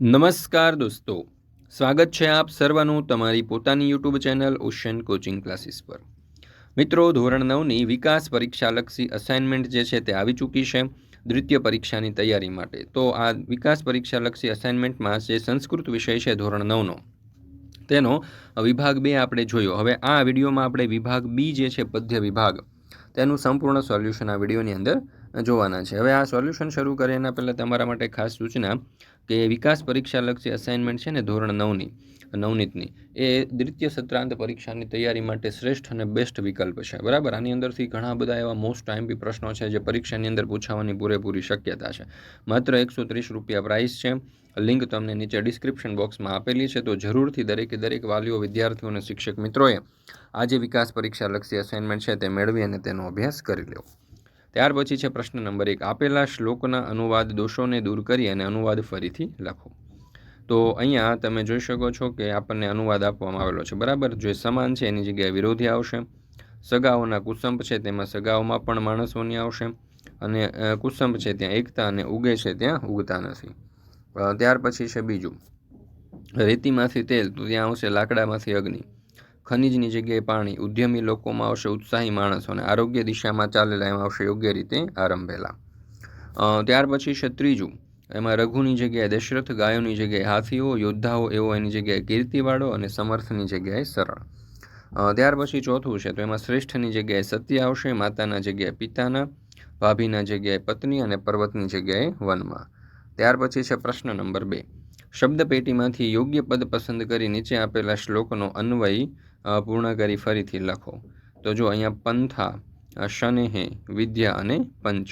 નમસ્કાર દોસ્તો. સ્વાગત છે આપ સર્વનું તમારી પોતાની YouTube channel ocean coaching classes પર. મિત્રો, ધોરણ નવની વિકાસ પરીક્ષાલક્ષી અસાઇનમેન્ટ જે છે તે આવી ચૂકી છે દ્વિતીય પરીક્ષાની તૈયારી માટે. તો આ વિકાસ પરીક્ષાલક્ષી અસાઇનમેન્ટમાં જે સંસ્કૃત વિષય છે ધોરણ નવનો, તેનો વિભાગ બે આપણે જોયો. હવે આ વિડીયોમાં આપણે વિભાગ બી જે છે પદ્ય વિભાગ, તેનું સંપૂર્ણ સોલ્યુશન આ વિડીયોની અંદર જોવાના છે. હવે આ સોલ્યુશન શરૂ કરે એના પહેલાં તમારા માટે ખાસ સૂચના કે વિકાસ પરીક્ષાલક્ષી અસાઇનમેન્ટ છે ને ધોરણ નવની, નવનીતની. એ દ્વિતીય સત્રાંત પરીક્ષાની તૈયારી માટે શ્રેષ્ઠ અને બેસ્ટ વિકલ્પ છે. બરાબર? આની અંદરથી ઘણા બધા એવા મોસ્ટ ટાઈમપી પ્રશ્નો છે જે પરીક્ષાની અંદર પૂછાવાની પૂરેપૂરી શક્યતા છે. માત્ર એકસો ત્રીસ રૂપિયા પ્રાઇસ છે. લિંક તમને નીચે ડિસ્ક્રિપ્શન બોક્સમાં આપેલી છે. તો જરૂરથી દરેકે દરેક વાલીઓ, વિદ્યાર્થીઓ અને શિક્ષક મિત્રોએ આજે વિકાસ પરીક્ષાલક્ષી અસાઇનમેન્ટ છે તે મેળવી અને તેનો અભ્યાસ કરી લેવો. ત્યાર પછી છે પ્રશ્ન નંબર એક. આપેલા શ્લોકના અનુવાદ દોષોને દૂર કરી અને અનુવાદ ફરીથી લખો. તો અહીંયા તમે જોઈ શકો છો કે આપણને અનુવાદ આપવામાં આવેલો છે. બરાબર? જે સમાન છે એની જગ્યાએ વિરોધી આવશે. સગાઓના કુસંપ છે તેમાં સગાઓમાં પણ માણસોની આવશે. અને કુસંપ છે ત્યાં એકતા અને ઉગે છે ત્યાં ઉગતા નથી. ત્યાર પછી છે બીજું. રેતીમાંથી તેલ, તો ત્યાં આવશે લાકડામાંથી અગ્નિ. ખનિજની જગ્યાએ પાણી. ઉદ્યમી લોકોમાં આવશે ઉત્સાહી માણસો અને આરોગ્ય દિશામાં ચાલેલા એમાં આવશે યોગ્ય રીતે આરંભેલા. ત્યાર પછી છે ત્રીજું. એમાં રઘુની જગ્યાએ દશરથ, ગાયોની જગ્યાએ હાથીઓ, યોદ્ધાઓ, એવો એની જગ્યાએ કીર્તિવાળો અને સમર્થની જગ્યાએ સરળ. ત્યાર પછી ચોથું છે, તો એમાં શ્રેષ્ઠની જગ્યાએ સત્ય આવશે, માતાના જગ્યાએ પિતાના, ભાભીના જગ્યાએ પત્ની અને પર્વતની જગ્યાએ વનમાં. ત્યાર પછી છે પ્રશ્ન નંબર બે. શબ્દ પેટીમાંથી યોગ્ય પદ પસંદ કરી નીચે આપેલા શ્લોકનો અન્વય પૂર્ણ કરી ફરીથી લખો. તો જો અહીંયા પંથા શનેહે, વિદ્યા અને પંચ.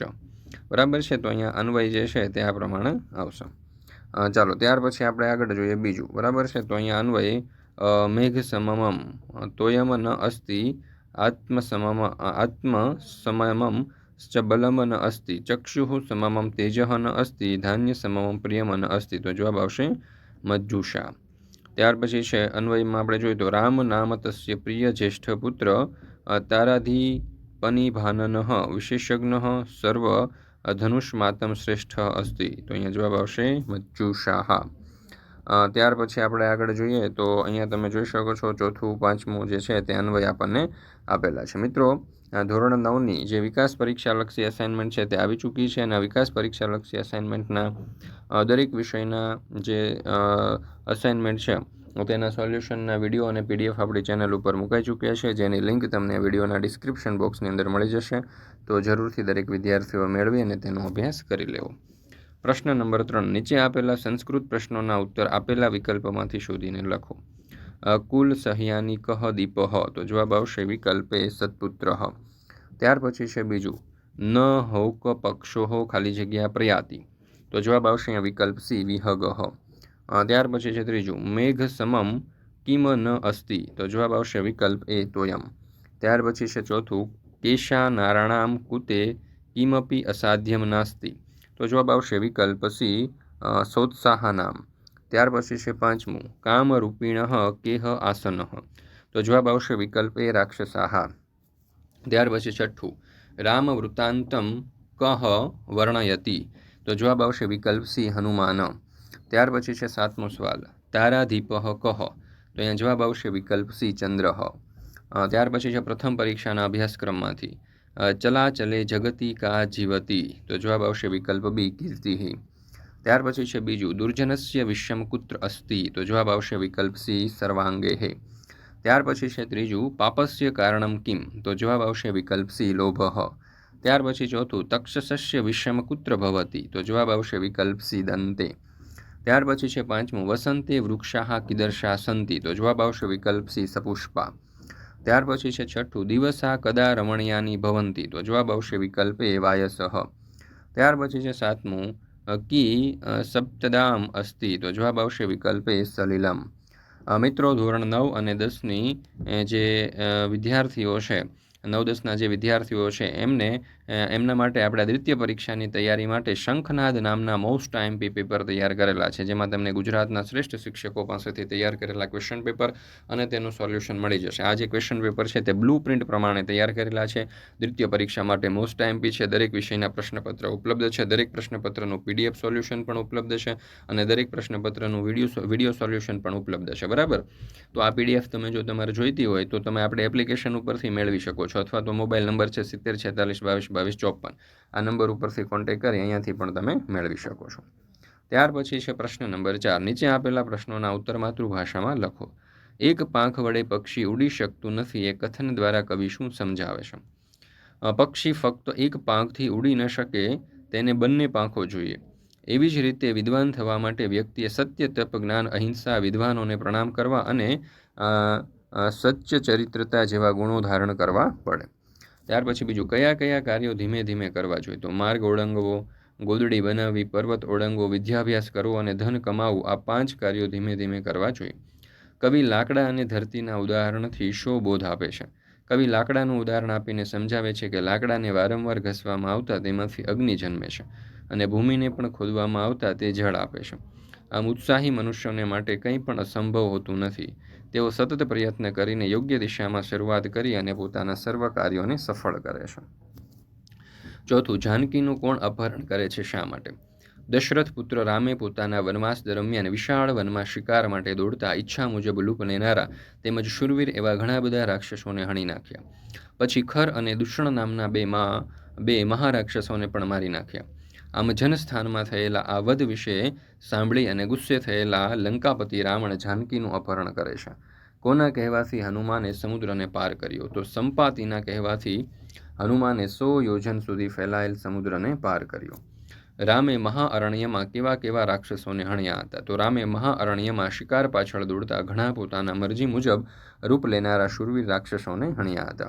બરાબર છે? તો અહીંયા અન્વય જે છે તે આ પ્રમાણે આવશે. ચાલો, ત્યાર પછી આપણે આગળ જોઈએ બીજું. બરાબર છે? તો અહીંયા અન્વય મેઘ સમમમ તોયમ ન અસ્તિ આત્મ સમમ આત્મ સમમમ બલમ ન અસ્તિ, ચક્ષુઃ સમમમ તેજહ ન અસ્તિ ધાન્ય સમમમ પ્રિયમ ન અસ્તિ. તો જવાબ આવશે મજ્જુષા. ત્યાર પછી છે અન્વયમાં આપણે જોઈએ તો રામ નામ તસ્ય પ્રિય જ્યેષ્ઠ પુત્ર તારાધિપનિભાનન, વિશેષજ્ઞ, સર્વ ધનુષ્માતમ શ્રેષ્ઠ અસ્તિ. તો અહીંયા જવાબ આવશે મજ્જુષાહ ત્યાર પછી આપણે આગળ જોઈએ તો અહીંયા તમે જોઈ શકો છો ચોથું પાંચમું જે છે તે અન્વય આપણને આપેલા છે. મિત્રો ધોરણ નવની જે વિકાસ પરીક્ષાલક્ષી અસાઇનમેન્ટ છે તે આવી ચૂકી છે અને વિકાસ પરીક્ષાલક્ષી અસાઇનમેન્ટના દરેક વિષયના જે અસાઇનમેન્ટ છે તેના સોલ્યુશનના વીડિયો અને પીડીએફ આપણી ચેનલ ઉપર મુકાઈ ચૂક્યા છે. જેની લિંક તમને વિડીયોના ડિસ્ક્રિપ્શન બોક્સની અંદર મળી જશે. તો જરૂરથી દરેક વિદ્યાર્થીઓ મેળવી અને તેનો અભ્યાસ કરી લેવો. પ્રશ્ન નંબર ત્રણ. નીચે આપેલા સંસ્કૃત પ્રશ્નોના ઉત્તર આપેલા વિકલ્પમાંથી શોધીને લખો. કુલ સહયાની કહ દીપહ તો જવાબ આવશે વિકલ્પે સત્પુત્ર ત્યાર પછી છે બીજું, ન હૌક પક્ષો ખાલી જગ્યા પ્રયાતિ. તો જવાબ આવશે અહીંયા વિકલ્પ સી, વિહગ ત્યાર પછી છે ત્રીજું, મેઘ સમમ કિમ ન અસ્તિ. તો જવાબ આવશે વિકલ્પ એ તોયમ ત્યાર પછી છે ચોથું કેશા નારાણામ કુતે કિમપી અસાધ્યમ નાસ્તિ. તો જવાબ આવશે વિકલ્પ સી સોત્સાહનામ. ત્યાર પછી છે પાંચમું. કામરૂપિણ કેહ આસન. તો જવાબ આવશે વિકલ્પ એ રાક્ષસાહા. ત્યાર પછી છઠ્ઠું. રામ વૃત્તાંતમ કહ વર્ણયતી. તો જવાબ આવશે વિકલ્પ સી, હનુમાન. ત્યાર પછી છે સાતમો સવાલ. તારાધીપ કહ. તો અહીંયા જવાબ આવશે વિકલ્પ સી, ચંદ્ર. ત્યાર પછી છે પ્રથમ પરીક્ષાના અભ્યાસક્રમમાંથી. ચલા ચલે જગતી કા જીવતી. તો જવાબ આવશે વિકલ્પ બી કીર્તિ ત્યાર પછી છે બીજું, દુર્જનસ્ય વિષમકુત્ર અસ્તિ. તો જવાબ આવશે વિકલ્પ સી, સર્વાંગે હે. ત્યાર પછી છે ત્રીજું, પાપસ્ય કારણમ કિમ. તો જવાબ આવશે વિકલ્પ સી, લોભ. ત્યાર પછી ચોથું તક્ષસસ્ય વિષમકુત્ર ભવતી. તો જવાબ આવશે વિકલ્પ સી, દંતે. ત્યાર પછી છે પાંચમું, વસંતે વૃક્ષાહ કિદર્શા સંતિ. તો જવાબ આવશે વિકલ્પ સી, સપુષ્પા. ત્યાર પછી છે છઠ્ઠું, દિવસા કદા રમણીયાની ભવંતી. તો જવાબ આવશે વિકલ્પ એ વાયસહ ત્યાર પછી છે સાતમું કી સપ્તદામ અસ્તિ. તો જવાબ આવશે વિકલ્પ એ સલિલમ મિત્રો, ધોરણ નવ અને દસની જે વિદ્યાર્થીઓ છે, નવ દસના જે વિદ્યાર્થીઓ છે, એમને એમના માટે આપણે દ્વિતીય પરીક્ષાની તૈયારી માટે શંખનાદ નામના મોસ્ટ આઈએમપી પેપર તૈયાર કરેલા છે, જેમાં તમને ગુજરાતના શ્રેષ્ઠ શિક્ષકો પાસેથી તૈયાર કરેલા ક્વેશ્ચન પેપર અને તેનું સોલ્યુશન મળી જશે. આ જે ક્વેશ્ચન પેપર છે તે બ્લુ પ્રિન્ટ પ્રમાણે તૈયાર કરેલા છે. દ્વિતીય પરીક્ષા માટે મોસ્ટ આઈએમપી છે, દરેક વિષયના પ્રશ્નપત્ર ઉપલબ્ધ છે. દરેક પ્રશ્નપત્રનું પીડીએફ સોલ્યુશન પણ ઉપલબ્ધ છે અને દરેક પ્રશ્નપત્રનું વીડિયો વીડિયો સોલ્યુશન પણ ઉપલબ્ધ છે. બરાબર? તો આ પીડીએફ તમે જો તમારે જોઈતી હોય તો તમે આપણે એપ્લિકેશન ઉપરથી મેળવી શકો છો. અથવા તો મોબાઈલ નંબર છે સિત્તેર છેતાલીસ બાવીસ બાવીસ ચોપન. આ નંબર ઉપરથી કોન્ટેક કરી અહીંયાથી પણ તમે મેળવી શકો છો. ત્યાર પછી છે પ્રશ્ન નંબર ચાર. નીચે આપેલા પ્રશ્નોના ઉત્તર માતૃભાષામાં લખો. એક પાંખ વડે પક્ષી ઉડી શકતું નથી, એ કથન દ્વારા કવિ શું સમજાવે છે? પક્ષી ફક્ત એક પાંખથી ઉડી ન શકે, તેને બંને પાંખો જોઈએ. એવી જ રીતે વિદ્વાન થવા માટે વ્યક્તિએ સત્ય, તપ, જ્ઞાન, અહિંસા, વિદ્વાનોને પ્રણામ કરવા અને સચ્ચ ચરિત્રતા જેવા ગુણો ધારણ કરવા પડે. ત્યાર પછી બીજું કયા કયા કાર્યો ધીમે ધીમે કરવા જોઈએ? તો માર્ગ ઓળંગવો, ગોદડી બનાવવી, પર્વત ઓળંગવો, વિદ્યાભ્યાસ કરવો અને ધન કમાવવું આ પાંચ કાર્યો ધીમે ધીમે કરવા જોઈએ. કવિ લાકડા અને ધરતીના ઉદાહરણથી શો બોધ આપે છે. કવિ લાકડાનું ઉદાહરણ આપીને સમજાવે છે કે લાકડાને વારંવાર ઘસવામાં આવતા તેમાંથી અગ્નિ જન્મે છે અને ભૂમિને પણ ખોદવામાં આવતા તે જળ આપે છે. આમ ઉત્સાહી મનુષ્યોને માટે કંઈ પણ અસંભવ હોતું નથી. તેઓ સતત પ્રયત્ન કરીને યોગ્ય દિશામાં શરૂઆત કરી અને પોતાના સર્વ કાર્યોને સફળ કરે છે. ચોથું, જાનકીનું કોણ અપહરણ કરે છે શા માટે? દશરથ પુત્ર રામે પોતાના વનવાસ દરમિયાન વિશાળ વનમાં શિકાર માટે દોડતા ઈચ્છા મુજબ લૂપ લેનારા તેમજ શુરવીર એવા ઘણા બધા રાક્ષસોને હણી નાખ્યા. પછી ખર અને દૂષણ નામના બે મા, બે મહારાક્ષસોને પણ મારી નાખ્યા. આમ જનસ્થાનમાં થયેલા આ વધ વિશે સાંભળી અને ગુસ્સે થયેલા લંકાપતિ રાવણ જાનકીનું અપહરણ કરે છે. કોના કહેવાથી હનુમાને સમુદ્રને પાર કર્યો? તો સંપાતિના કહેવાથી હનુમાને સો યોજન સુધી ફેલાયેલ સમુદ્રને પાર કર્યો. રામે મહાઅરણ્યમાં કેવા કેવા રાક્ષસોને હણ્યા હતા? તો રામે મહાઅરણ્યમાં શિકાર પાછળ દોડતા ઘણા પોતાના મરજી મુજબ રૂપ લેનારા શુરવીર રાક્ષસોને હણ્યા હતા.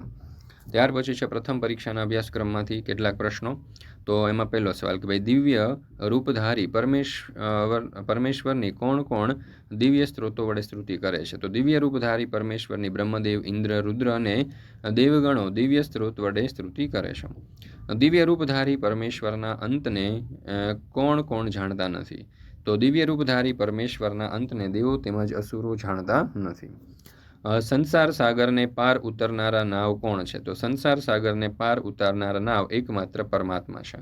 ત્યાર પછી છે પ્રથમ પરીક્ષાના અભ્યાસક્રમમાંથી કેટલાક પ્રશ્નો. તો એમાં પહેલો સવાલ કે ભાઈ દિવ્ય રૂપધારી પરમેશ્વર પરમેશ્વરની કોણ કોણ દિવ્ય સ્ત્રોતો વડે સ્તુતિ કરે છે? તો દિવ્ય રૂપધારી પરમેશ્વરની બ્રહ્મદેવ, ઇન્દ્ર, રુદ્ર અને દેવગણો દિવ્ય સ્ત્રોત વડે સ્તુતિ કરે છે. દિવ્ય રૂપધારી પરમેશ્વરના અંતને કોણ કોણ જાણતા નથી? તો દિવ્ય રૂપધારી પરમેશ્વરના અંતને દેવો તેમજ અસુરો જાણતા નથી. સંસાર સાગરને પાર ઉતરનારા નાવ કોણ છે? તો સંસાર સાગરને પાર ઉતારનારા નાવ એકમાત્ર પરમાત્મા છે.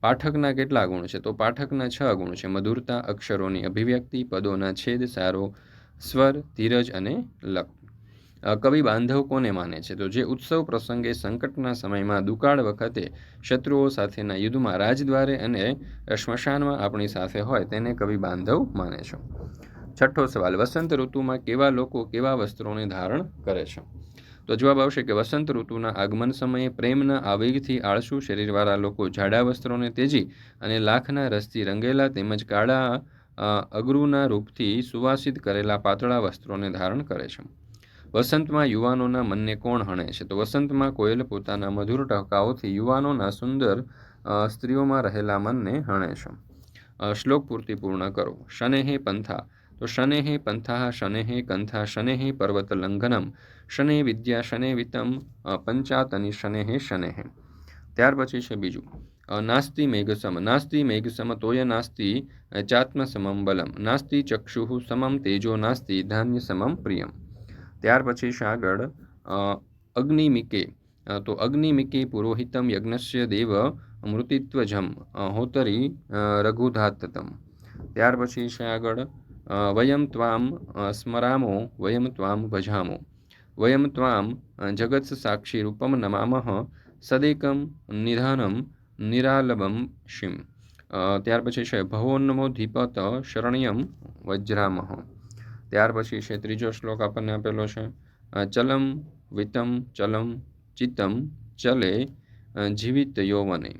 પાઠકના કેટલા ગુણ છે? તો પાઠકના છ ગુણ છે. મધુરતા, અક્ષરોની અભિવ્યક્તિ, પદોના છેદ, સારો, સ્વર, ધીરજ અને લક કવિ બાંધવ કોને માને છે? તો જે ઉત્સવ પ્રસંગે સંકટના સમયમાં દુકાળ વખતે શત્રુઓ સાથેના યુદ્ધમાં રાજદ્વારે અને સ્મશાનમાં આપણી સાથે હોય, તેને કવિ બાંધવ માને છે. છઠ્ઠો સવાલ, વસંત ઋતુમાં કેવા લોકો કેવા વસ્ત્રોને ધારણ કરે છે? તો જવાબ આવશે કે વસંત ઋતુના આગમન સમયે પ્રેમના આવેગથી આળસુ શરીરવાળા લોકો જાડા વસ્ત્રોને તેજી અને લાખના રસથી રંગેલા તેમજ કાળા અગરુના રૂપથી સુવાસિત કરેલા પાતળા વસ્ત્રોને ધારણ કરે છે. વસંતમાં યુવાનોના મનને કોણ હણે છે? તો વસંતમાં કોયલ પોતાના મધુર ટહકાઓથી યુવાનોના સુંદર સ્ત્રીઓમાં રહેલા મનને હણે છે. શ્લોક પૂર્તિ પૂર્ણ કરો. શનેહે પંથા તો શનેઃ પંથા શનેઃ કંથા શનેઃ પર્વતલંઘનમ શને વિદ્યા શને વિતમ પંચાતની શનેઃ શનેઃ ત્યાર પછી છે બીજું નાસ્તિ મેઘસમ નાસ્તિ મેઘસમ તોય નાસ્તિ ચાત્મ સમમ બલમ નાસ્તિ ચક્ષુ સમમ તેજો નાસ્તિ ધાન્ય સમમ પ્રિયમ ત્યાર પછી છે આગળ અગ્નિમિકે તો અગ્નિમિકે પુરોહિતમ યજ્ઞસ્ય દેવ મૃતિત્વજમ હોતરી રઘુધાતતમ ત્યાર પછી છે આગળ વયમ ત્વામ સ્મરામો વયમ ત્વામ ભજામો વયમ ત્વામ જગત્સ સાક્ષી રૂપમ નમામહ સદેકમ નિધાનમ નિરાલબમ શિમ ત્યાર પછી છે ભવોન્નમો ધીપત શરણ્યમ વજ્રામહ ત્યાર પછી છે ત્રીજો શ્લોક આપણને આપેલો છે ચલમ વિતમ ચલમ ચિત્તમ ચલે જીવિત યૌવને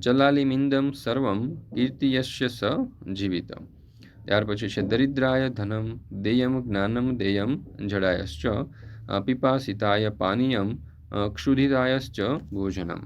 ચલાલિમિંદમ સર્વમ કીર્તિયશ્ય સ જીવિતમ ત્યાર પછી છે દરિદ્રાય ધનમ દેયમ જ્ઞાનમ દેયમ જડાયશ્ચ પિપાસિતાય પાનીયમ ક્ષુધિતાયશ્ચ ભોજનમ.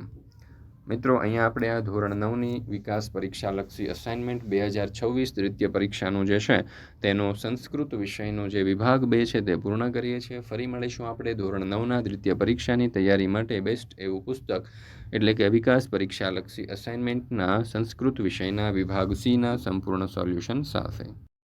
મિત્રો, અહીંયા આપણે આ ધોરણ નવની વિકાસ પરીક્ષાલક્ષી અસાઇનમેન્ટ બે હજાર છવ્વીસ દ્વિતીય પરીક્ષાનું જે છે, તેનો સંસ્કૃત વિષયનો જે વિભાગ બે છે, તે પૂર્ણ કરીએ છીએ. ફરી મળીશું આપણે ધોરણ નવના દ્વિતીય પરીક્ષાની તૈયારી માટે. બેસ્ટ એવું પુસ્તક, એટલે કે વિકાસ પરીક્ષાલક્ષી અસાઇનમેન્ટના સંસ્કૃત વિષયના વિભાગ સીના સંપૂર્ણ સોલ્યુશન સાથે.